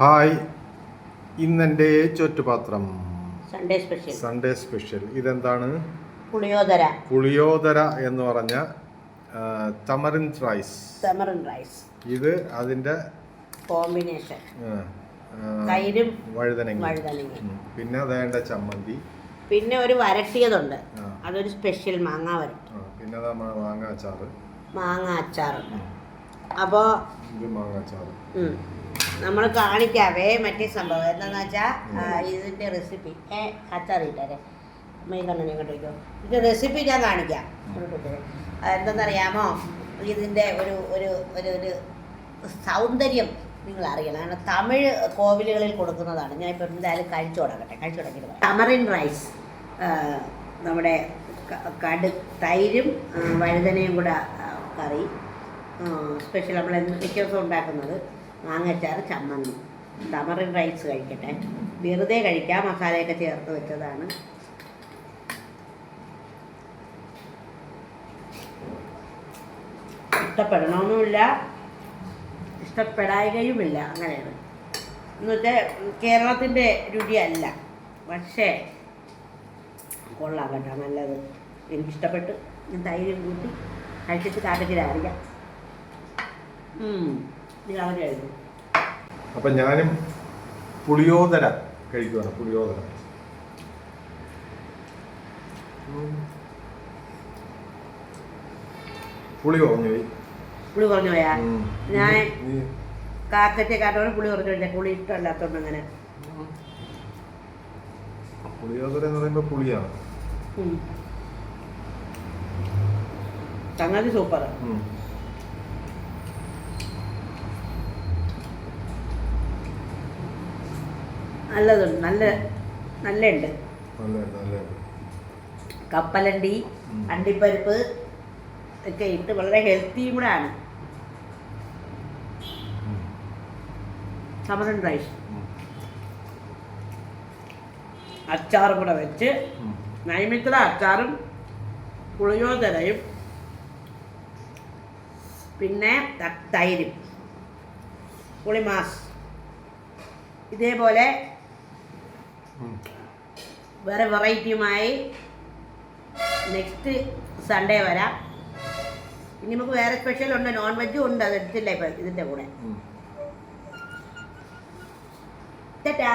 Hi. ഇന്നെന്റെ ചുറ്റുപാത്രം Sunday special Sunday special ഇതെന്താണ്? പുളിയോദര. പുളിയോദര എന്ന് പറഞ്ഞ തമറിൻ റൈസ് തമറിൻ റൈസ് ഇത് അതിന്റെ കോമ്പിനേഷൻ തൈരും വഴുതനങ്ങ പിന്നെ അതേണ്ട ചമ്മന്തി. പിന്നെ ഒരു വരട്ടിയതുണ്ട്. അതൊരു സ്പെഷ്യൽ മാങ്ങ വരട്ടി. പിന്നെ മാങ്ങ അച്ചാർ മാങ്ങ അച്ചാർ ഉം. അപ്പോൾ മാങ്ങ അച്ചാറ്. നമ്മൾ കാണിക്കാവേ മറ്റേ സംഭവം എന്താണെന്ന് വെച്ചാൽ ഇതിന്റെ റെസിപ്പി ഏ അമ്മ ഈ കണ്ണനെ ഇതിന്റെ റെസിപ്പി ഞാൻ കാണിക്കാം. എന്തെന്നറിയാമോ? ഇതിന്റെ ഒരു ഒരു ഒരു ഒരു സൗന്ദര്യം നിങ്ങൾ അറിയണം. കാരണം തമിഴ് കോവിലുകളിൽ കൊടുക്കുന്നതാണ്. ഞാൻ ഇപ്പം എന്തായാലും കഴിച്ചു തുടങ്ങട്ടെ കഴിച്ചു തുടങ്ങിയിട്ട് തമറിൻ റൈസ് നമ്മുടെ കടു തൈരും വഴുതനയും കൂടെ കറി. സ്പെഷ്യൽ നമ്മൾ എന്ത് മിക്ക ഉണ്ടാക്കുന്നത്. മാങ്ങച്ചാറ് ചമ്മന്തി. തമറിൻ റൈസ് കഴിക്കട്ടെ. വെറുതെ കഴിക്കാം മസാലയൊക്കെ ചേർത്ത് വെച്ചതാണ്. ഇഷ്ടപ്പെടണമെന്നുമില്ല ഇഷ്ടപ്പെടായികയുമില്ല അങ്ങനെയാണ്. എന്നുവെച്ചാൽ കേരളത്തിന്റെ രുചിയല്ല. പക്ഷേ കൊള്ളാം കേട്ടോ നല്ലത്. എനിക്കിഷ്ടപ്പെട്ട്. തൈരും കൂട്ടി കഴിച്ചിട്ട് കാട്ടത്തിലറിയാം അപ്പം ഞാനും പുളിയോദര കഴിക്കുവാണ് പുളിയോദര. പുളി കുറഞ്ഞു പോയി. പുളി കുറഞ്ഞു പോയാ. ഞാൻ കാക്കറ്റ കാട്ടോ കാട്ടോടെ പുളി കുറഞ്ഞു പോയില്ല പുളി ഇഷ്ടമല്ലാത്തോണ്ട് അങ്ങനെ. പുളിയോദര എന്ന് പറയുമ്പോൾ പുളിയാണ്. ഉം. സംഗതി നല്ലതുണ്ട് നല്ല നല്ല ഉണ്ട് നല്ല നല്ല കപ്പലണ്ടി. അണ്ടിപ്പരിപ്പ് ഒക്കെ ഇട്ട് വളരെ ഹെൽത്തിയും കൂടെ ആണ്. സമരൻ റൈസ് ഉം. അച്ചാറും കൂടെ വെച്ച്. നൈമിത്ര അച്ചാറും പുളിയോതരയും പിന്നെ തൈരും പുളിമാസ് ഇതേപോലെ. വേറെ വെറൈറ്റിയുമായി നെക്സ്റ്റ് സൺഡേ വരാം. ഇനി നമുക്ക് വേറെ സ്പെഷ്യൽ ഉണ്ട് നോൺ വെജും ഉണ്ട് അത് എടുത്തില്ല ഇപ്പം ഇതിന്റെ കൂടെ. ടാറ്റാ